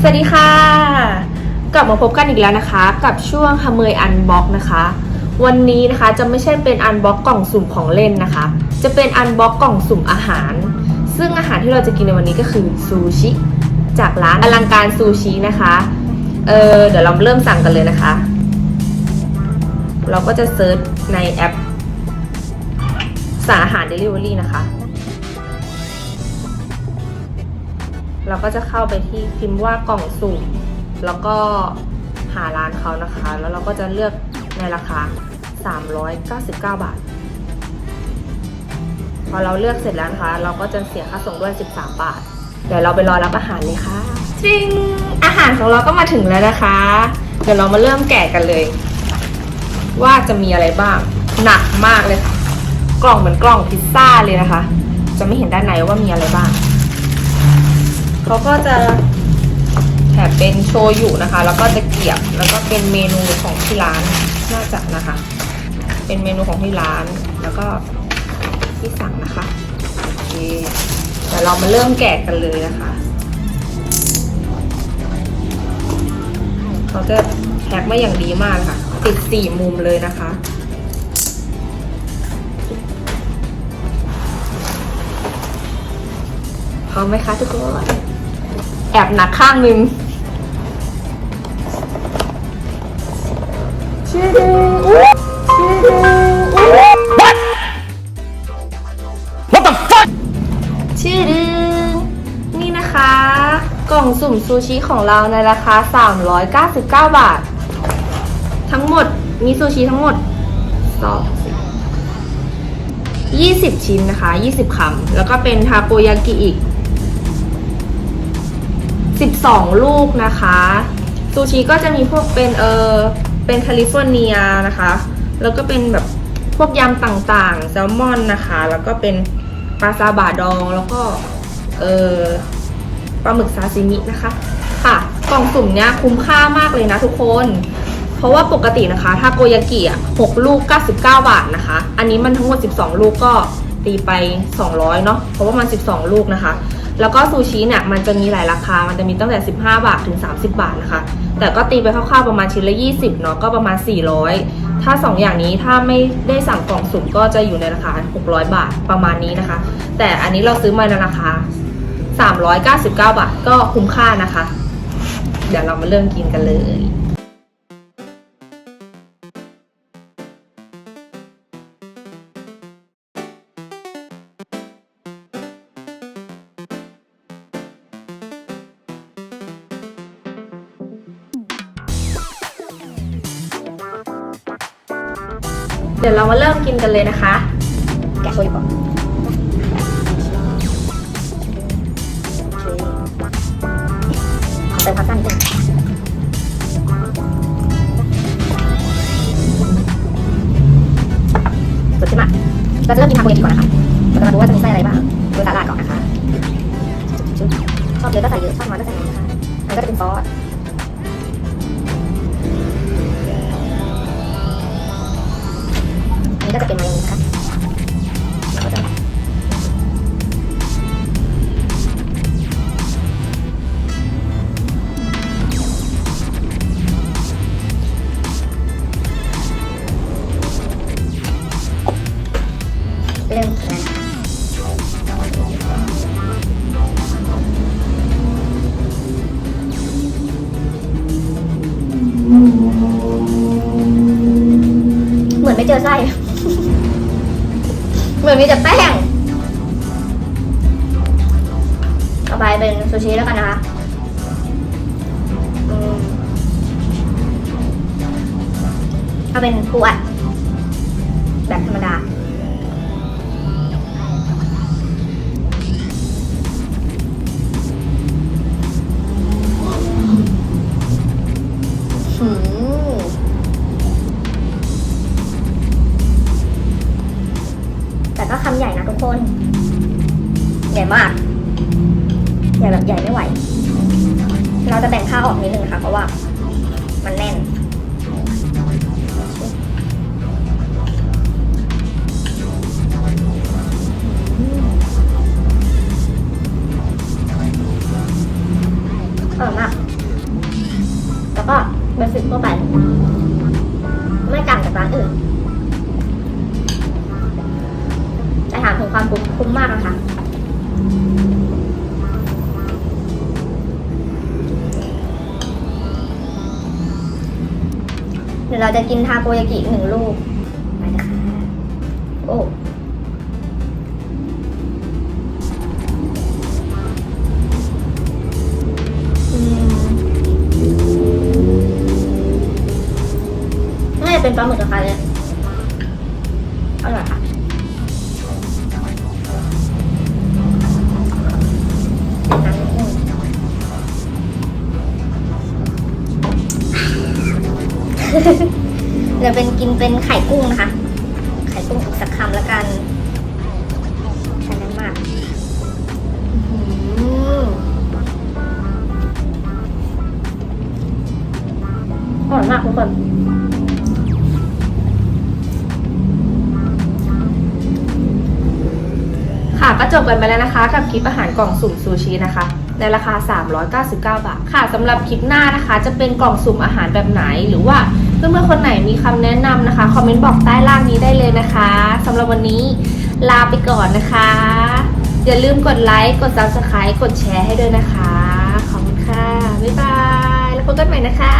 สวัสดีค่ะ กลับมาพบกันอีกแล้วนะคะ กับช่วงขเมยอันบ็อกนะคะ วันนี้นะคะจะไม่ใช่เป็นอันบ็อกกล่องสุ่มของเล่นนะคะ จะเป็นอันบ็อกกล่องสุ่มอาหาร ซึ่งอาหารที่เราจะกินในวันนี้ก็คือซูชิ จากร้านอลังการซูชินะคะเออเดี๋ยวเราเริ่มสั่งกันเลยนะคะ เราก็จะเซิร์ชในแอปสั่งอาหาร Delivery นะคะ เราก็จะเข้าไปที่พิมพ์ว่ากล่องสุ่ม แล้วก็หาร้านเขานะคะ แล้วเราก็จะเลือกในราคา 399 บาท พอเราเลือกเสร็จแล้วนะคะ เราก็จะเสียค่าส่งด้วย 13 บาท เดี๋ยวเราไปรอรับอาหารเลยค่ะจริงอาหารของเราก็มาถึงแล้วนะคะ เดี๋ยวเรามาเริ่มแกะกันเลย ว่าจะมีอะไรบ้าง หนักมากเลยค่ะ กล่องเหมือนกล่องพิซซ่าเลยนะคะ จะไม่เห็นด้านในว่ามีอะไรบ้าง เขาก็จะแถมเป็นโชยุนะคะ แล้วก็จะเกียบแล้วก็เป็นเมนูของที่ร้านน่าจะนะคะ เป็นเมนูของที่ร้านแล้วก็ที่สั่งนะคะโอเคเดี๋ยวเรามาเริ่มแกะกันเลยนะคะเขาจะแพ็คมาอย่างดีมากค่ะ ติดสี่มุมเลยนะคะพร้อมไหมคะทุกคน อบหนักข้างหนึ่งชื่อดึงชื่อดึง What the fuck ชื่อดึงนี่นะคะ กล่องสุ่มซูชิของเราในราคา 399 บาท ทั้งหมดมีซูชิทั้งหมดสองยี่สิบชิ้นนะคะ 20 คำ แล้วก็เป็นทาโกยากิอีก 12 ลูกนะคะ ซูชิก็จะมีพวกเป็นเออเป็นแคลิฟอร์เนียนะคะ แล้วก็เป็นแบบพวกยำต่างๆ แซลมอนนะคะ แล้วก็เป็นปลาซาบะดอง แล้วก็เออปลาหมึกซาซิมินะคะ ค่ะ กล่องสุ่มเนี้ยคุ้มค่ามากเลยนะทุกคน เพราะว่าปกตินะคะทาโกยากิอะ6ลูก 99 บาทนะคะ อันนี้มันทั้งหมด 12 ลูกก็ตีไป 200 เนาะ เพราะว่ามัน 12 ลูกนะคะ แล้วก็ซูชิเนี่ยมันจะมีหลายราคา มันจะมีตั้งแต่ 15 บาทถึง 30 บาทนะคะ แต่ก็ตีไปคร่าวๆประมาณชิ้นละ 20 เนาะ ก็ประมาณ 400 ถ้า 2 อย่างนี้ถ้าไม่ได้สั่งกล่องสุ่มก็จะอยู่ในราคา 600 บาทประมาณนี้นะคะ แต่อันนี้เราซื้อมาในราคา 399 บาทก็คุ้มค่านะคะ เดี๋ยวเรามาเริ่มกินกันเลย เดี๋ยวเรามาเริ่มกินกันเลยนะคะ แกะโชยุก่อนขอเติมพาสต้านิดนึงสดขึ้นมากเราจะเริ่มกินทาโกยากิก่อนนะคะเราจะมาดูว่าจะมีไส้อะไรบ้างดูสาหร่ายก่อนนะคะชอบเยอะก็ใส่เยอะชอบน้อยก็ใส่น้อยนะคะอันนก็จะเป็นซอส ก็จะเป็นมายองเนสนะคะแล้วก็จะเริ่มนะเหมือนไม่เจอไส้ เหมือนมีแต่แป้งต่อไปเป็นซูชิแล้วกันนะคะมเอาเป็นปูอัดแบบธรรมดา คนใหญ่มากใหญ่แบบใหญ่ไม่ไหว เราจะแบ่งข้าวออกนิดนึงนะคะเพราะว่า มันแน่น ถามคุ้มมากนะคะเดี๋ยวเราจะกินทาโกยากิหนึ่งลูกไปนะคะโอ้อืมน่าจะเป็นปลาหมึกนะคะเนี่ยอร่อยค่ะ เดี๋ยวเป็นกินเป็นไข่กุ้งนะคะ ไข่กุ้งอีกสักคำแล้วกันใช้น้ำมากอื้อหืออร่อยมากทุกคนค่ะก็จบกันไปแล้วนะคะ กับคลิปอาหารกล่องสุ่มซูชินะคะ ในราคา 399 บาท ค่ะสำหรับคลิปหน้านะคะ จะเป็นกล่องสุ่มอาหารแบบไหนหรือว่า เพื่อนๆคนไหนมีคำแนะนำนะคะ คอมเมนต์บอกใต้ล่างนี้ได้เลยนะคะสำหรับวันนี้ลาไปก่อนนะคะ อย่าลืมกดไลค์ กด subscribe กดแชร์ให้ด้วยนะคะ ขอบคุณค่ะ บ๊ายบาย แล้วพบกันใหม่นะคะ